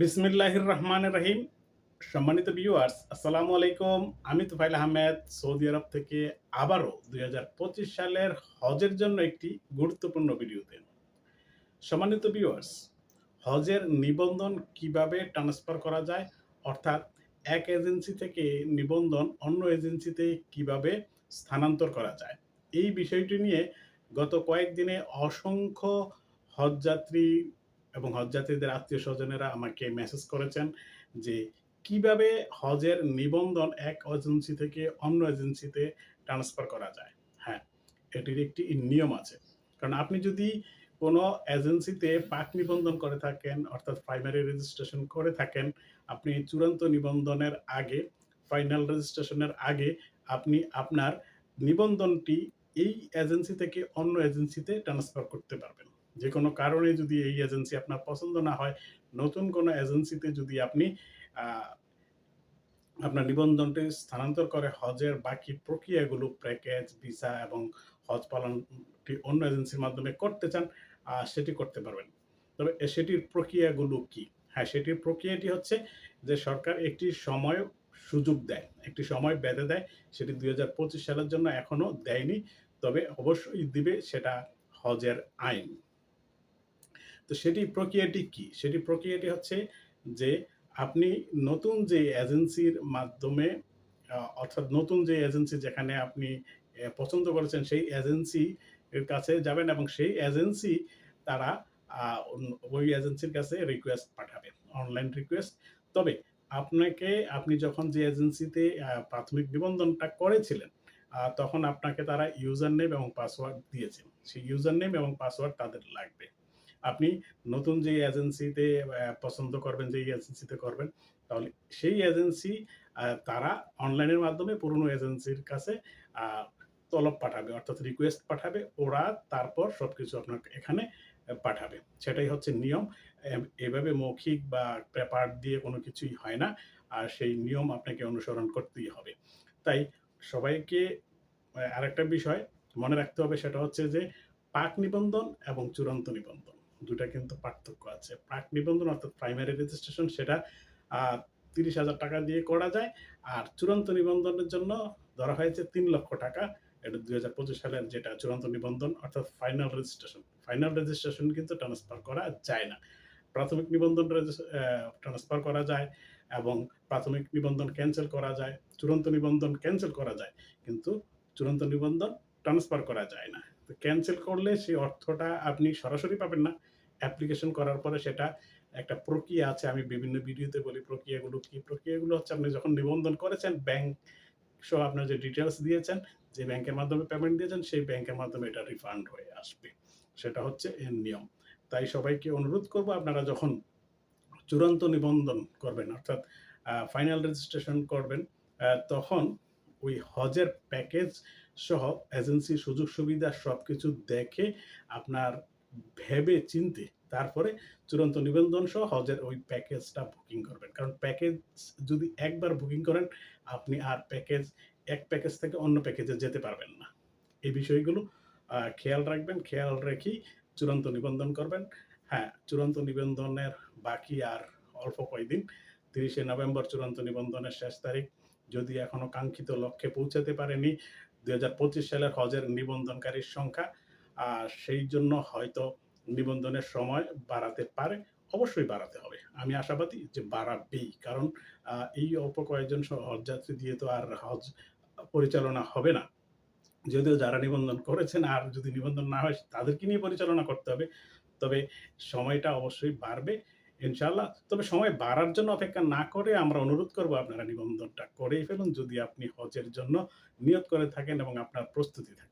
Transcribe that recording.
বিসমিল্লাহির রহমান রহিম সম্মানিত ভিউয়ার্স আসসালামু আলাইকুম। আমি তুফাইল আহমেদ, সৌদি আরব থেকে আবারও দুই হাজার পঁচিশ সালের হজের জন্য একটি গুরুত্বপূর্ণ ভিডিওতে। সম্মানিত ভিউয়ার্স হজের নিবন্ধন কীভাবে ট্রান্সফার করা যায়? অর্থাৎ এক এজেন্সি থেকে নিবন্ধন অন্য এজেন্সিতে কীভাবে স্থানান্তর করা যায়? এই বিষয়টি নিয়ে গত কয়েকদিনে অসংখ্য হজযাত্রী এবং হজযাত্রীদের আত্মীয় স্বজনেরা আমাকে মেসেজ করেছেন যে কীভাবে হজের নিবন্ধন এক এজেন্সি থেকে অন্য এজেন্সিতে ট্রান্সফার করা যায়। হ্যাঁ এটির একটি নিয়ম আছে। কারণ আপনি যদি কোনো এজেন্সিতে পাক নিবন্ধন করে থাকেন, অর্থাৎ প্রাইমারি রেজিস্ট্রেশন করে থাকেন, আপনি চূড়ান্ত নিবন্ধনের আগে ফাইনাল রেজিস্ট্রেশনের আগে আপনি আপনার নিবন্ধনটি এই এজেন্সি থেকে অন্য এজেন্সিতে ট্রান্সফার করতে পারবেন। যে কোনো কারণে যদি এই এজেন্সি আপনার পছন্দ না হয়, নতুন কোনো এজেন্সিতে যদি আপনি আপনার নিবন্ধনটি স্থানান্তর করে হজের বাকি প্রক্রিয়াগুলো প্যাকেজ ভিসা এবং হজ পালনটি অন্য এজেন্সির মাধ্যমে করতে চান সেটি করতে পারবেন। তবে সেটির প্রক্রিয়াগুলো কি? হ্যাঁ সেটির প্রক্রিয়াটি হচ্ছে যে সরকার একটি সময় সুযোগ দেয়, একটি সময় বেঁধে দেয়, সেটি দুই হাজার পঁচিশ সালের জন্য এখনও দেয়নি, তবে অবশ্যই দিবে সেটা হজের আইন। তো সেটি প্রক্রিয়াটি কি? সেটি প্রক্রিয়াটি হচ্ছে যে আপনি নতুন যে এজেন্সির মাধ্যমে অর্থাৎ নতুন যে এজেন্সি যেখানে আপনি পছন্দ করেছেন, সেই এজেন্সি এর কাছে যাবেন এবং সেই এজেন্সি তারা ওই এজেন্সির কাছে রিকোয়েস্ট পাঠাবে অনলাইন রিকোয়েস্ট তবে আপনাকে, আপনি যখন যে এজেন্সিতে প্রাথমিক নিবন্ধনটা করেছিলেন তখন আপনাকে তারা ইউজার নেম এবং পাসওয়ার্ড দিয়েছেন সেই ইউজার নেম এবং পাসওয়ার্ড তাদের লাগবে। আপনি নতুন যে এজেন্সিতে পছন্দ করবেন, যে এজেন্সিতে করবেন, তাহলে সেই এজেন্সি তারা অনলাইনের মাধ্যমে পুরনো এজেন্সির কাছে তলব পাঠাবে, অর্থাৎ রিকোয়েস্ট পাঠাবে, ওরা তারপর সব কিছু আপনার এখানে পাঠাবে। সেটাই হচ্ছে নিয়ম। এভাবে মৌখিক বা পেপার দিয়ে কোনো কিছুই হয় না, আর সেই নিয়ম আপনাকে অনুসরণ করতেই হবে। তাই সবাইকে আরেকটা বিষয় মনে রাখতে হবে, সেটা হচ্ছে যে পাক নিবন্ধন এবং চূড়ান্ত নিবন্ধন। দুটা কিন্তু পার্থক্য আছে। প্রাক নিবন্ধন অর্থাৎ প্রাইমারি রেজিস্ট্রেশন সেটা তিরিশ হাজার টাকা দিয়ে করা যায়। আর চূড়ান্ত নিবন্ধনের জন্য ধরা হয়েছে তিন লক্ষ টাকা। এটা দুই হাজার পঁচিশ সালের যেটা চূড়ান্ত নিবন্ধন অর্থাৎ ফাইনাল রেজিস্ট্রেশন ফাইনাল রেজিস্ট্রেশন কিন্তু ট্রান্সফার করা যায় না। প্রাথমিক নিবন্ধন ট্রান্সফার করা যায় এবং প্রাথমিক নিবন্ধন ক্যান্সেল করা যায়। চূড়ান্ত নিবন্ধন ক্যান্সেল করা যায়, কিন্তু চূড়ান্ত নিবন্ধন ট্রান্সফার করা যায় না। তো ক্যান্সেল করলে সেই অর্থটা আপনি সরাসরি পাবেন না। অ্যাপ্লিকেশন করার পরে সেটা একটা প্রক্রিয়া আছে, আমি বিভিন্ন ভিডিওতে বলি প্রক্রিয়াগুলো কি? প্রক্রিয়াগুলো হচ্ছে আপনি যখন নিবন্ধন করেছেন ব্যাংক সহ আপনার যে ডিটেলস দিয়েছেন, যে ব্যাংকের মাধ্যমে পেমেন্ট দিয়েছেন, সেই ব্যাংকের মাধ্যমে এটা রিফান্ড হয়ে আসবে। সেটা হচ্ছে এর নিয়ম। তাই সবাইকে অনুরোধ করব, আপনারা যখন চূড়ান্ত নিবন্ধন করবেন, অর্থাৎ ফাইনাল রেজিস্ট্রেশন করবেন তখন ওই হজের প্যাকেজ সহ এজেন্সির সুযোগ সুবিধা সব কিছু দেখে আপনার ভেবে চিনতে তারপরে চূড়ান্ত নিবন্ধন সহ হজের ওই প্যাকেজটা বুকিং করবেন। কারণ প্যাকেজ যদি একবার বুকিং করেন, আপনি আর প্যাকেজ এক প্যাকেজ থেকে অন্য প্যাকেজে যেতে পারবেন না। এই বিষয়গুলো খেয়াল রাখবেন, খেয়াল রেখেই চূড়ান্ত নিবন্ধন করবেন। হ্যাঁ চূড়ান্ত নিবন্ধনের বাকি আর অল্প কয়েকদিন তিরিশে নভেম্বর চূড়ান্ত নিবন্ধনের শেষ তারিখ। যদি এখনও কাঙ্ক্ষিত লক্ষ্যে পৌঁছাতে পারেনি, দুই হাজার পঁচিশ সালের হজের নিবন্ধনকারীর সংখ্যা সেই জন্য হয়তো নিবন্ধনের সময় বাড়াতে পারে, অবশ্যই বাড়াতে হবে। আমি আশাবাদী যে বাড়াবেই, কারণ এই অল্প কয়েকজন হজযাত্রী দিয়ে তো আর হজ পরিচালনা হবে না। যদিও যারা নিবন্ধন করেছেন আর যদি নিবন্ধন না হয়, তাদেরকে নিয়ে পরিচালনা করতে হবে। তবে সময়টা অবশ্যই বাড়বে ইনশাল্লাহ তবে সময় বাড়ার জন্য অপেক্ষা না করে আমরা অনুরোধ করব আপনারা নিবন্ধনটা করেই ফেলুন। যদি আপনি হজের জন্য নিয়ত করে থাকেন এবং আপনার প্রস্তুতি থাকে।